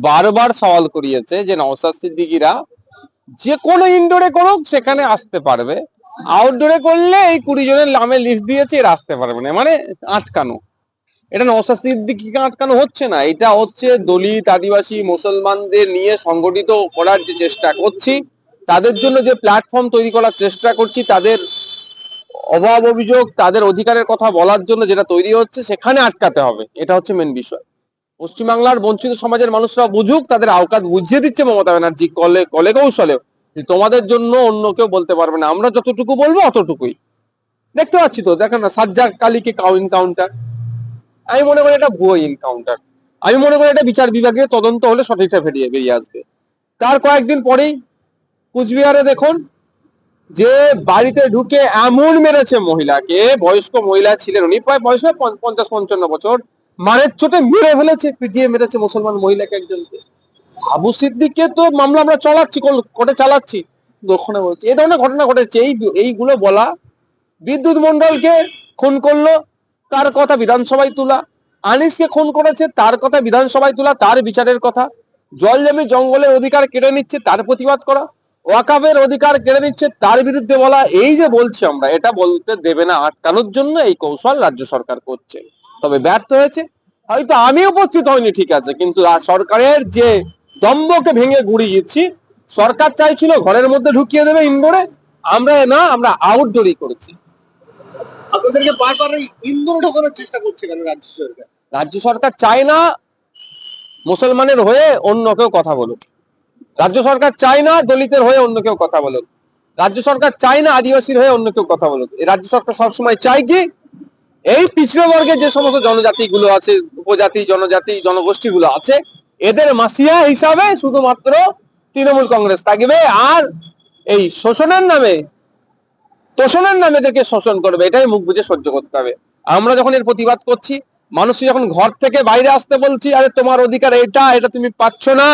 বারবার সওয়াল করিয়েছে যে নওসাদ সিদ্দিকিরা যে কোনো ইনডোরে করুক সেখানে আসতে পারবে। আউটডোরে করলে এই কুড়ি জনের নামে লিস্ট দিয়েছে, এরা আসতে পারবে না। মানে আটকানো। এটা নওসাদ সিদ্দিকিকে আটকানো হচ্ছে না। এটা হচ্ছে দলিত, আদিবাসী, মুসলমানদের নিয়ে সংগঠিত করার যে চেষ্টা করছি, তাদের জন্য যে প্ল্যাটফর্ম তৈরি করার চেষ্টা করছি, তাদের অভাব অভিযোগ, তাদের অধিকারের কথা বলার জন্য যেটা তৈরি হচ্ছে, সেখানে আটকাতে হবে। এটা হচ্ছে মেন বিষয়। পশ্চিমবাংলার বঞ্চিত সমাজের মানুষরা বুঝুক, তাদের আওকাত বুঝিয়ে দিচ্ছে মমতা ব্যানার্জি কলে কলে কৌশলেও তোমাদের জন্য অন্য কেউ বলতে পারবে না। আমরা যতটুকু বলব অতটুকুই। দেখতে পাচ্ছি তো, দেখেন না সাজ্জাক কালীকে কাউ এনকাউন্টার আমি মনে করি এটা ভুয়ো এনকাউন্টার আমি মনে করি এটা বিচার বিভাগের তদন্ত হলে সঠিকটা বেরিয়ে বেরিয়ে আসবে। তার কয়েকদিন পরেই কুচবিহারে দেখুন, যে বাড়িতে ঢুকে এমন মেরেছে মহিলাকে, বয়স্ক মহিলা ছিলেন উনি, প্রায় বয়স পঞ্চাশ, পঞ্চান্ন বছর। মারের চোটে মেরে ফেলেছে, পিটিয়ে মেরেছে মুসলমান মহিলাকে একজনকে। আবু সিদ্দিককে তো মামলা আমরা চালাচ্ছি কোর্টে চালাচ্ছি। দক্ষিণে বলছি, এই ধরনের ঘটনা ঘটেছে, এই এইগুলো বলা। বিদ্যুৎ মন্ডলকে খুন করল, তার কথা বিধানসভায় তোলা। আনিসকে খুন করেছে, তার কথা বিধানসভায় তোলা, তার বিচারের কথা। জল জমি জঙ্গলের অধিকার কেড়ে নিচ্ছে, তার প্রতিবাদ করা। ওয়াকাবের অধিকার কেড়ে নিচ্ছে, তার বিরুদ্ধে বলা। এই যে বলছি আমরা, এটা বলতে দেবে না আটকানোর জন্য এই কৌশল রাজ্য সরকার করছে। তবে ব্যর্থ হয়েছে। হয়তো আমি উপস্থিত হইনি ঠিক আছে কিন্তু সরকারের যে দম্বকে ভেঙে গুড়িয়ে দিচ্ছি সরকার চাইছিল ঘরের মধ্যে ঢুকিয়ে দেবে ইনডোরে আমরা না আমরা আউটডোরই করেছি। আপনাদেরকে বারবার ইন্দোর ঢোকানোর চেষ্টা করছে কেন রাজ্য সরকার? রাজ্য সরকার চায় না মুসলমানের হয়ে অন্য কেউ কথা বলুক। রাজ্য সরকার চায় না দলিতের হয়ে অন্য কেউ কথা বলুক। রাজ্য সরকার চায় না আদিবাসীর হয়ে অন্য কেউ কথা বলুক। এই রাজ্য সরকার সবসময় চায় কি এই পিছড়ে বর্গের যে সমস্ত জনজাতি গুলো আছে, উপজাতি, জনজাতি জনগোষ্ঠী গুলো আছে, এদের মাসিয়া হিসাবে শুধুমাত্র তৃণমূল কংগ্রেস থাকবে আর এই শোষণের নামে, তোষণের নামে এদেরকে শোষণ করবে, এটাই মুখ বুঝে সহ্য করতে হবে। আমরা যখন এর প্রতিবাদ করছি মানুষ যখন ঘর থেকে বাইরে আসতে বলছি, আরে, তোমার অধিকার এটা এটা তুমি পাচ্ছ না।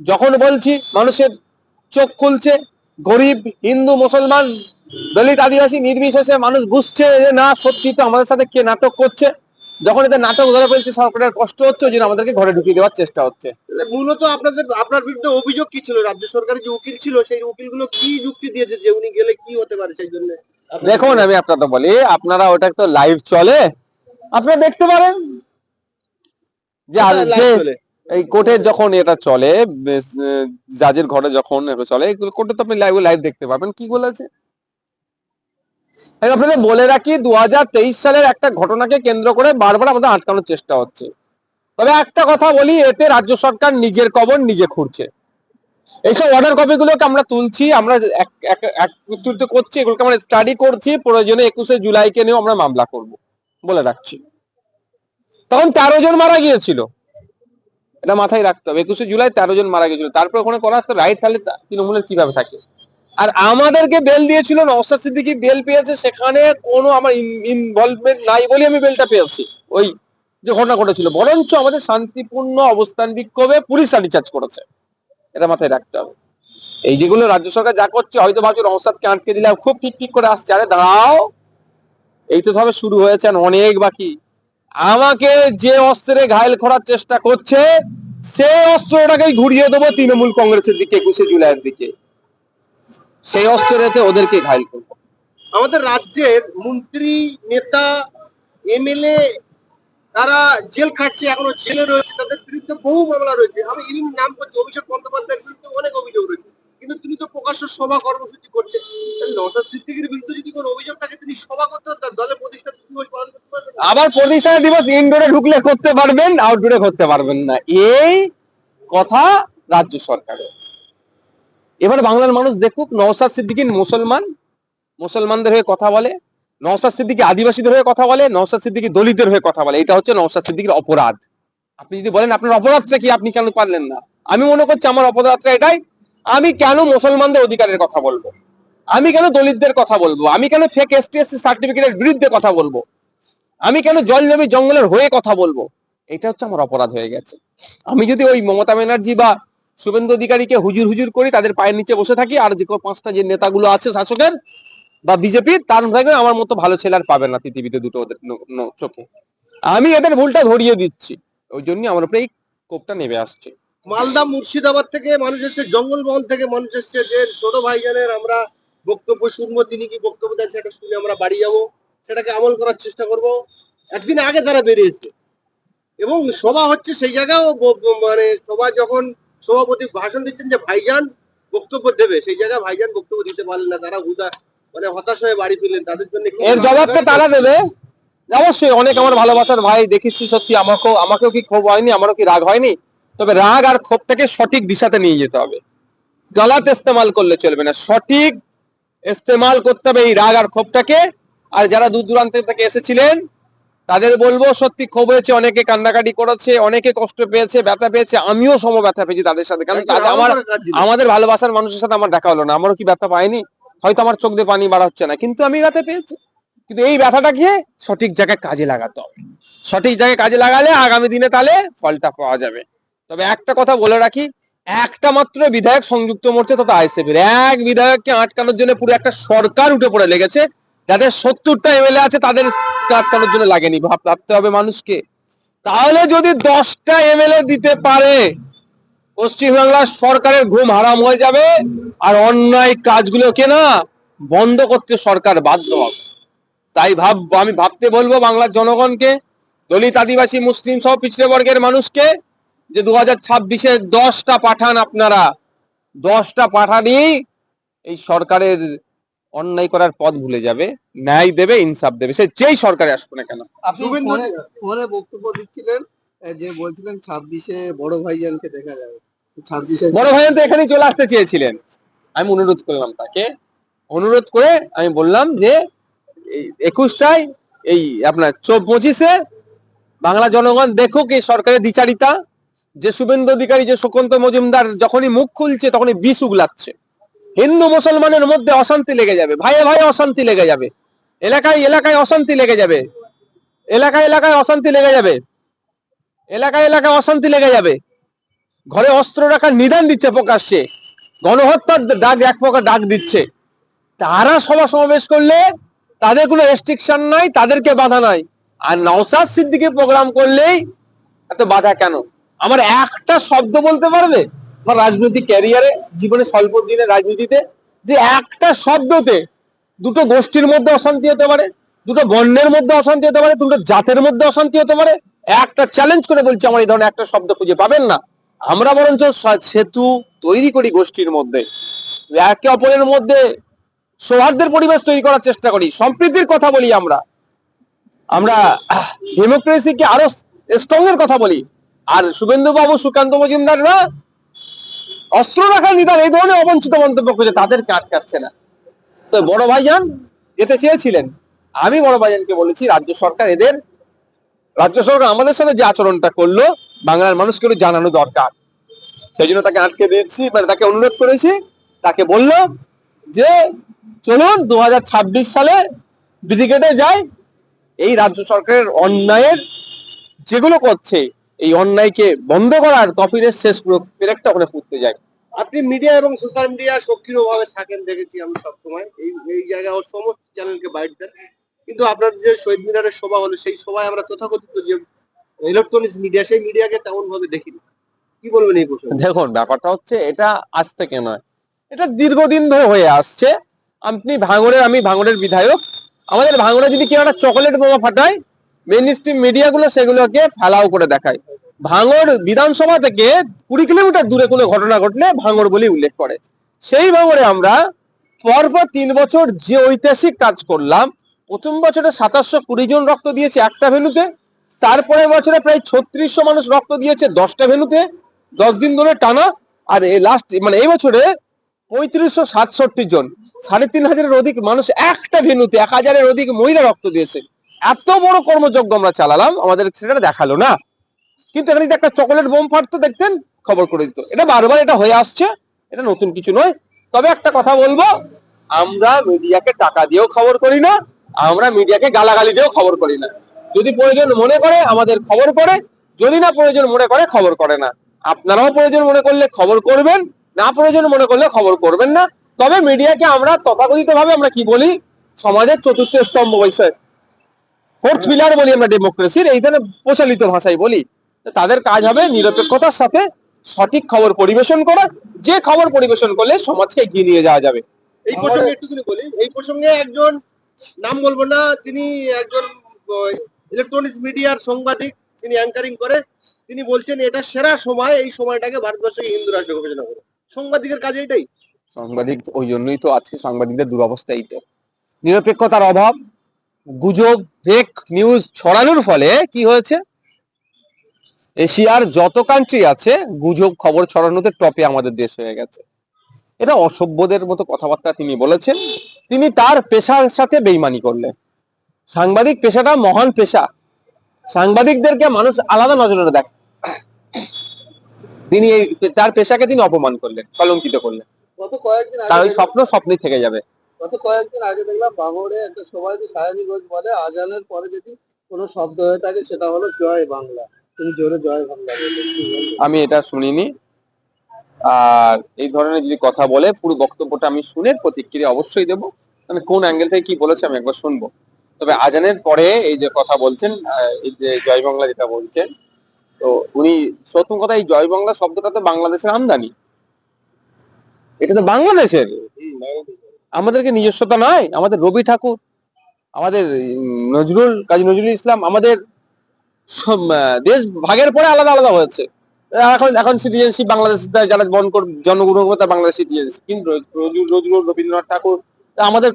যখন বলছি, মানুষের চোখ খুলছে, গরিব, হিন্দু, মুসলমান দলিত আদিবাসী নির্বিশেষে মানুষ বুঝছে যে না সত্যি তো আমাদের সাথে কে নাটক করছে। যখন এদের নাটক ধরে ফেলছে সরকারের কষ্ট হচ্ছে ওই জন্য আমাদেরকে ঘরে ঢুকিয়ে দেওয়ার চেষ্টা হচ্ছে। মূলত আপনাদের আপনার বিরুদ্ধে অভিযোগ কি ছিল? রাজ্য সরকারের যে উকিল ছিল সেই উকিলগুলো কি যুক্তি দিয়েছে যে উনি গেলে কি হতে পারে সেই জন্য? দেখুন আমি আপনাদের বলি আপনারা ওটা তো লাইভ চলে। আপনারা দেখতে পারেন যে এই কোর্টের যখন এটা চলে জাজের ঘরে যখন চলে কোর্টে তো আপনি লাইভ লাইভ দেখতে পাবেন। কি বলেছে? আপনাদের বলে রাখি দু সালের একটা ঘটনাকে কেন্দ্র করে বারবার আমাদের আটকানোর চেষ্টা হচ্ছে। তবে একটা কথা বলি, এতে রাজ্য সরকার নিজের কবর নিজে খুঁড়ছে। এইসব অর্ডার কপি গুলোকে আমরা তুলছি, আমরা এক- এক- একত্রিত করছি, এগুলোকে আমরা স্টাডি করছি, প্রয়োজনে একুশে জুলাইকে নিয়েও আমরা মামলা করব, বলে রাখছি। তখন তেরো জন মারা গিয়েছিল। এটা মাথায় রাখতে হবে, একুশে জুলাই তেরো জন মারা গেছিল তারপর ওখানে করার তো রাইট তাহলে তৃণমূলের কীভাবে থাকে? আর আমাদেরকে বেল দিয়েছিল নওসাদ সিদ্দিকি বেল পেয়েছে, সেখানে কোনো আমার ইনভলভমেন্ট নাই বলে আমি বেলটা পেয়েছি। ওই যে ঘটনা ঘটেছিল। বরঞ্চ আমাদের শান্তিপূর্ণ অবস্থান বিক্ষোভে পুলিশ লাঠিচার্জ করেছে। এটা মাথায় রাখতে হবে। এই যেগুলো রাজ্য সরকার যা করছে, হয়তো ভাবছ নওসাদকে আটকে দিলে খুব ঠিক ঠিক করে আসছে। আরে দাঁড়াও! এই তো সবে শুরু হয়েছে অনেক বাকি। আমাকে যে অস্ত্রে ঘায়ল করার চেষ্টা করছে সেই অস্ত্রটাকেই ঘুরিয়ে দেবো তৃণমূল কংগ্রেসের দিকে, একুশে জুলাইয়ের দিকে। সেই অস্ত্রেতে ওদেরকে ঘায়ল করব। আমাদের রাজ্যের মন্ত্রী নেতা এমএলএ তারা জেল খাটছে এখনও জেলে রয়েছে তাদের বিরুদ্ধে বহু মামলা রয়েছে। আমি ইনি নাম করছি অভিষেক বন্দ্যোপাধ্যায়ের বিরুদ্ধে অনেক অভিযোগ রয়েছে। কিন্তু তিনি তো প্রকাশ্য সভা কর্মসূচি করছেন। নওশাদ সিদ্দিকীর বিরুদ্ধে যদি কোনো অভিযোগ থাকে তিনি সভা করতে তার দলের প্রতিষ্ঠা দিবস পালন করতে পারবেন আবার প্রতিষ্ঠা দিবস ইনডোরে ঢুকলে করতে পারবেন আউটডোরে করতে পারবেন না। এই কথা রাজ্য সরকারের। এবার বাংলার মানুষ দেখুক নওসাদ সিদ্দিকী মুসলমান, মুসলমানদের হয়ে কথা বলে, নওসাদ সিদ্দিকী আদিবাসীদের হয়ে কথা বলে, নওসাদ সিদ্দিকী দলিতের হয়ে কথা বলে। এটা হচ্ছে নওসাদ সিদ্দিকীর অপরাধ। আপনি যদি বলেন, আপনার অপরাধটা কি? আপনি কেন পারলেন না? আমি মনে করছি আমার অপরাধটা এটাই, আমি কেন মুসলমানদের অধিকারের কথা বলব? আমি কেন দলিতদের কথা বলব? আমি কেন ফেক এসটিএসসি সার্টিফিকেটের বিরুদ্ধে কথা বলব? আমি কেন জল জমি জঙ্গলের হয়ে কথা বলব? এটা হচ্ছে আমার অপরাধ হয়ে গেছে। আমি যদি ওই মমতা ব্যানার্জি বা শুভেন্দু অধিকারীকে হুজুর হুজুর করি তাদের পায়ের নিচে বসে থাকি, আর যে পাঁচটা যে নেতাগুলো আছে শাসকের বা বিজেপির, তার থেকে আমার মতো ভালো ছেলে আর পাবে না পৃথিবীতে দুটো ওদের চোখে। আমি এদের ভুলটা ধরিয়ে দিচ্ছি। ওই জন্য আমার উপরে এই কোপটা নেমে আসছে। মালদা মুর্শিদাবাদ থেকে মানুষ এসছে, জঙ্গলমহল থেকে মানুষ এসছে, যে ছোট ভাইজানের আমরা বক্তব্য শুনব, তিনি কি বক্তব্য দেন সেটা শুনে আমরা বাড়ি যাব, সেটাকে আমল করার চেষ্টা করব। একদিন আগে তারা বেরিয়েছে এবং সভা হচ্ছে সেই জায়গাও মানে সভা যখন সভাপতি ভাষণ দিচ্ছেন যে ভাইজান বক্তব্য দেবে। সেই জায়গায় ভাইজান বক্তব্য দিতে পারলেন না তারা হুদা মানে হতাশ হয়ে বাড়ি ফিরলেন। তাদের জন্য এর জবাবটা তারা দেবে? অবশ্যই অনেক আমার ভালোবাসার ভাই দেখেছি সত্যি আমাকেও আমাকেও কি ক্ষোভ হয়নি আমারও কি রাগ হয়নি? তবে রাগ আর ক্ষোভটাকে সঠিক দিশাতে নিয়ে যেতে হবে। গালাত ইস্তেমাল করলে চলবে না। সঠিক ইস্তেমাল করতে হবে এই রাগ আর ক্ষোভটাকে। আর যারা দূর দূরান্ত থেকে এসেছিলেন তাদের বলব সত্যি ক্ষোভ হয়েছে অনেকে কান্নাকাটি করেছে অনেকে কষ্ট পেয়েছে ব্যথা পেয়েছে আমিও সম ব্যথা পেয়েছি তাদের সাথে। কারণ তাদের- আমার আমাদের ভালোবাসার মানুষের সাথে আমার দেখা হলো না। আমারও কি ব্যথা পাইনি? হয়তো আমার চোখ দিয়ে পানি বার হচ্ছে না। কিন্তু আমি ব্যথা পেয়েছি। কিন্তু এই ব্যথাটা ব্যথাটাকে সঠিক জায়গায় কাজে লাগাতে হবে। সঠিক জায়গায় কাজে লাগালে আগামী দিনে তাহলে ফলটা পাওয়া যাবে। তবে একটা কথা বলে রাখি একটা মাত্র বিধায়ক সংযুক্ত মোর্চা তথা আইসিএফের এক বিধায়ককে আটকানোর জন্য পুরো একটা সরকার উঠে পড়ে লেগেছে। যাদের সত্তরটা এমএলএ আছে, তাদের আটকানোর জন্য লাগেনি, ভাব ভাবতে হবে মানুষকে। তাহলে যদি দশটা এমএলএ দিতে পারে পশ্চিমবাংলার সরকারের ঘুম হারাম হয়ে যাবে, আর অন্যায় কাজগুলোকে না, বন্ধ করতে সরকার বাধ্য হবে। তাই ভাব আমি ভাবতে বলব বাংলার জনগণকে, দলিত আদিবাসী, মুসলিম সহ পিছড়ে বর্গের মানুষকে, যে দু হাজার ছাব্বিশে দশটা পাঠান আপনারা, দশটা পাঠানই এই সরকারের অন্যায় করার পথ ভুলে যাবে ন্যায় দেবে ইনসাফ দেবে সে যেই সরকারে আসবে না কেন। ফোনে বক্তব্য দিচ্ছিলেন যে বলছিলেন ছাব্বিশে বড় ভাইজানকে দেখা যাবে। ছাব্বিশে বড় ভাই তো এখানেই চলে আসতে চেয়েছিলেন। আমি অনুরোধ করলাম তাকে। অনুরোধ করে আমি বললাম যে এই একুশটায় এই আপনার পঁচিশে বাংলা জনগণ দেখুক এই সরকারের দ্বিচারিতা। যে শুভেন্দু অধিকারী যে সুকান্ত মজুমদার যখনই মুখ খুলছে তখনই বিষ উগলাচ্ছে। হিন্দু মুসলমানের মধ্যে অশান্তি লেগে যাবে। ভাইয়ে ভাইয়ে অশান্তি লেগে যাবে। এলাকায় এলাকায় অশান্তি লেগে যাবে। এলাকায় এলাকায় অশান্তি লেগে যাবে। এলাকায় এলাকায় অশান্তি লেগে যাবে। ঘরে অস্ত্র রাখার নিদান দিচ্ছে প্রকাশ্যে। গণহত্যার ডাক এক প্রকার ডাক দিচ্ছে। তারা সভা সমাবেশ করলে তাদের কোনো রেস্ট্রিকশন নাই, তাদেরকে বাধা নাই। আর নওসাদ সিদ্দিকি প্রোগ্রাম করলেই এত বাধা কেন? আমার একটা শব্দ বলতে পারবে? আমার রাজনৈতিক ক্যারিয়ারে জীবনে স্বল্প দিনে রাজনীতিতে, যে একটা শব্দতে দুটো গোষ্ঠীর মধ্যে অশান্তি হতে পারে, দুটো বর্ণের মধ্যে অশান্তি হতে পারে, দুটো জাতের মধ্যে অশান্তি হতে পারে, একটা চ্যালেঞ্জ করে বলছি আমার এই ধরনের একটা শব্দ খুঁজে পাবেন না। আমরা বরঞ্চ সেতু তৈরি করি গোষ্ঠীর মধ্যে। একে অপরের মধ্যে সৌহার্দ্যের পরিবেশ তৈরি করার চেষ্টা করি, সম্প্রীতির কথা বলি আমরা। আমরা ডেমোক্রেসিকে আরও স্ট্রং এর কথা বলি। আর শুভেন্দু বাবু সুকান্ত মজুমদাররা অস্ত্র রাখার নিদান, এই ধরনের অবঞ্চিত মন্তব্য করছে তাদেরকে আটকাচ্ছে না। তো বড় ভাইজান যেতে চেয়েছিলেন। আমি বড় ভাইজানকে বলেছি, রাজ্য সরকার এদের, রাজ্য সরকার আমাদের সাথে যে আচরণটা করল, বাংলার মানুষকে জানানো দরকার। সেই জন্য তাকে আটকে দিয়েছি মানে তাকে অনুরোধ করেছি, তাকে বলল যে, চলুন দু হাজার ছাব্বিশ সালে ব্রিগেডে যাই, এই রাজ্য সরকারের অন্যায়ের যেগুলো করছে, এই অন্যায়কে বন্ধ করার কফিনের শেষ পেরেকটা ওখানে পুঁততে যায় আপনি মিডিয়া এবং সোশ্যাল মিডিয়া সক্রিয় ভাবে থাকেন দেখেছি আমি সবসময়। এই এই জায়গায় সমস্ত চ্যানেলকে বাইট দেন। কিন্তু আপনার যে শহীদ মিনারের সভা হলো, সেই সভায় আমরা তথাকথিত যে ইলেকট্রনিক্স মিডিয়া সেই মিডিয়াকে তেমন ভাবে দেখিনি। কি বলবেন এই প্রসঙ্গে? দেখুন, ব্যাপারটা হচ্ছে এটা আজ থেকে নয়। এটা দীর্ঘদিন ধরে হয়ে আসছে। আপনি ভাঙড়ের, আমি ভাঙড়ের বিধায়ক। আমাদের ভাঙড়ে যদি কেউ একটা চকলেট বোমা ফাটায় মেন স্ট্রিম মিডিয়া গুলো সেগুলোকে ফেলাও করে দেখায়। ভাঙড় বিধানসভা থেকে কুড়ি কিলোমিটার দূরে কোনো ঘটনা ঘটলে ভাঙড় বলে উল্লেখ করে। সেই ভাঙড়ে আমরা পরপর তিন বছর যে ঐতিহাসিক কাজ করলাম, প্রথম বছরে সাতাশশো কুড়ি জন রক্ত দিয়েছে একটা ভেনুতে তারপরে বছরে প্রায় ছত্রিশশো মানুষ রক্ত দিয়েছে দশটা ভেনুতে দশ দিন ধরে টানা, আর লাস্ট মানে এই বছরে পঁয়ত্রিশশো সাতষট্টি জন, সাড়ে তিন হাজারের অধিক মানুষ একটা ভেনুতে এক হাজারের অধিক মহিলা রক্ত দিয়েছে। এত বড় কর্মযজ্ঞ আমরা চালালাম, আমাদের সেটা দেখাল না। কিন্তু এখানে যদি একটা চকলেট বোম ফাটতো, দেখতেন? খবর করে দিত। এটা বারবার এটা হয়ে আসছে, এটা নতুন কিছু নয়। তবে একটা কথা বলব, আমরা মিডিয়াকে টাকা দিয়েও খবর করি না, আমরা মিডিয়াকে গালাগালি দিয়েও খবর করি না। যদি প্রয়োজন মনে করে, আমাদের খবর করে, যদি না প্রয়োজন মনে করে, খবর করে না। আপনারাও প্রয়োজন মনে করলে খবর করবেন, না প্রয়োজন মনে করলে খবর করবেন না। তবে মিডিয়াকে আমরা তথাকথিত ভাবে আমরা কি বলি? সমাজের চতুর্থ স্তম্ভ বিষয় ফোর্থ পিলার বলি আমরা ডেমোক্রেসির এই ধরনের প্রচলিত ভাষায় বলি। তাদের কাজ হবে নিরপেক্ষতার সাথে সঠিক খবর পরিবেশন করা। যে খবর পরিবেশন করলে সমাজকে এগিয়ে নিয়ে যাওয়া যাবে। এই প্রসঙ্গে একটু বলি। এই প্রসঙ্গে একজন নাম বলব না তিনি একজন ইলেকট্রনিক্স মিডিয়ার সাংবাদিক তিনি অ্যাঙ্কারিং করে। তিনি বলছেন এটা সেরা সময় এই সময়টাকে ভারতবর্ষকে হিন্দু রাষ্ট্র ঘোষণা করে। সাংবাদিকের কাজ এটাই সাংবাদিক ওই জন্যই তো আছে সাংবাদিকদের দুরবস্থাই তো নিরপেক্ষতার অভাব গুজব ফেক নিউজ ছড়ানোর ফলে কি হয়েছে? এশিয়ার যত কান্ট্রি আছে গুজব খবর ছড়ানোতে টপে আমাদের দেশ হয়ে গেছে। এটা অসভ্যদের মতো কথাবার্তা তিনি বলেছেন। তিনি তার পেশার সাথে বেইমানি করলেন। সাংবাদিক পেশাটা মহান পেশা। সাংবাদিকদেরকে মানুষ আলাদা নজরে দেখ তিনি এই তার পেশাকে তিনি অপমান করলেন কলঙ্কিত করলেন। গত কয়েকদিন তার ওই স্বপ্ন স্বপ্নই থেকে যাবে। গত কয়েকদিন আগে দেখলাম ভাঙড়ে একটা সবাই সায়নী ঘোষ বলে আজানের পরে যদি কোনো শব্দ হয়ে থাকে সেটা হলো জয় বাংলা। আমি এটা শুনিনি। আর এই ধরনের যদি কথা বলে পুরো বক্তব্যটা আমি শুনে প্রতিক্রিয়া অবশ্যই দেব। মানে কোন অ্যাঙ্গেল থেকে কি বলেছে আমি একবার শুনব। তবে আজানের পরে এই যে কথা বলছেন এই যে জয় বাংলা যেটা বলছেন তো উনি প্রথম কথা এই জয় বাংলা শব্দটা তো বাংলাদেশের আমদানি। এটা তো বাংলাদেশের। আমাদেরকে নিজস্বতা নয় আমাদের রবি ঠাকুর আমাদের নজরুল কাজী নজরুল ইসলাম আমাদের দেশ ভাগের পরে আলাদা আলাদা হয়েছে। এখন এখন সিটিজেনশিপ বাংলাদেশ যারা বন জন্মগ্রহণ করে তারা বাংলাদেশ সিটিজেনশিপ কিন্তু রবীন্দ্রনাথ ঠাকুর আমাদের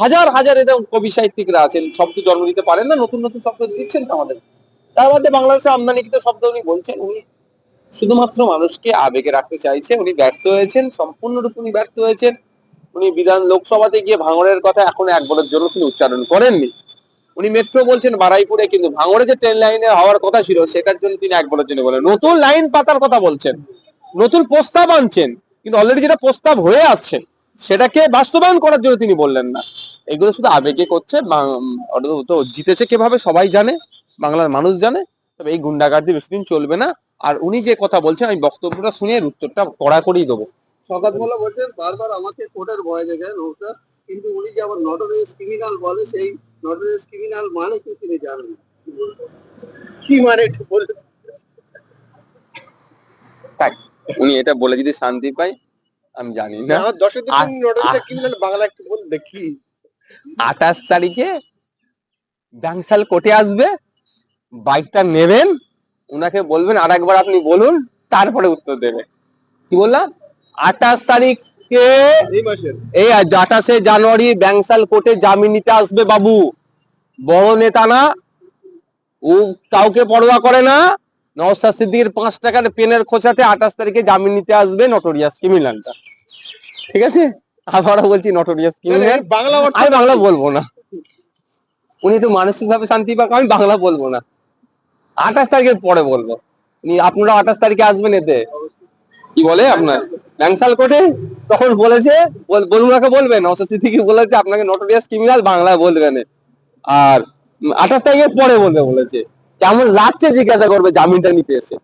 হাজার হাজার এরকম কবি সাহিত্যিকরা আছেন, শব্দ জন্ম দিতে পারেন না, নতুন নতুন শব্দ দিচ্ছেন তো আমাদের। তার মধ্যে বাংলাদেশে আমদানিকৃত শব্দ উনি বলছেন, উনি শুধুমাত্র মানুষকে আবেগে রাখতে চাইছে উনি ব্যর্থ হয়েছেন, সম্পূর্ণরূপে উনি ব্যর্থ হয়েছেন। উনি বিধান লোকসভাতে গিয়ে ভাঙড়ের কথা এখন একবারের জন্য তিনি উচ্চারণ করেননি। উনি মেট্রো বলছেন বারাইপুরে, কিন্তু ভাঙড়ে যে ট্রেন লাইনে হওয়ার কথা ছিল, সেটার জন্য তিনি একবারের জন্য বলেন নতুন লাইন পাতার কথা বলছেন, নতুন প্রস্তাব আনছেন, কিন্তু অলরেডি যেটা প্রস্তাব হয়ে আছে, সেটাকে বাস্তবায়ন করার জন্য তিনি বললেন না। এগুলো শুধু আবেগে করছে তো- জিতেছে কীভাবে সবাই জানে, বাংলার মানুষ জানে, তবে এই গুন্ডাগার্দি বেশি দিন চলবে না। আর উনি যে কথা বলছেন, আমি বক্তব্যটা শুনে উত্তরটা কড়া করেই দেবো। সকাল বলে বলছেন বারবার আমাকে কোর্টের ভয় দেখায় নৌসার কিন্তু উনি যে আবার নটোরিয়াস ক্রিমিনাল বলে, সেই ক্রিমিনাল মানে কি তিনি জানেন? কি মানে একটু বলে তাই উনি এটা বলে যদি শান্তি পাই আমি জানি না। আমার দর্শকদের আর- জন্য নোটিশটা কি মানে বাংলা একটু বল দেখি। আঠাশ তারিখে ব্যাংসাল কোর্টে আসবে বাইকটা নেবেন উনাকে বলবেন আর একবার আপনি বলুন তারপরে উত্তর দেবে। কি বললাম? আঠাশ তারিখে মাসের। এই আঠাশে জানুয়ারি ব্যাংসাল কোর্টে জামিন নিতে আসবে বাবু। বড় নেতা না। ও কাউকে পরোয়া করে না। নওসাদ সিদ্দিকের পাঁচ টাকার পেনের খোঁচাতে আঠাশ তারিখে জামিন নিতে আসবে নটোরিয়াস ক্রিমিনালটা ঠিক আছে? আবারও বলছি নটোরিয়াস ক্রিমিনাল বাংলা আমি বাংলা বলব না। উনি তো মানসিক ভাবে শান্তি পাক আমি বাংলা বলব না। আঠাশ তারিখের পরে বলব। উনি আপনারা আঠাশ তারিখে আসবেন এতে। কি বলে আপনার? ল্যাংসাল কোর্টে তখন বলেছে, বল- বলুন বলবেন অস্বস্তি থেকে বলেছে, আপনাকে নোটোরিয়াস ক্রিমিনাল বাংলায় বলবেন আর আঠাশ তারিখের পরে বলবে, বলেছে। কেমন লাগছে জিজ্ঞাসা করবে, জামিনটা নিতে এসে।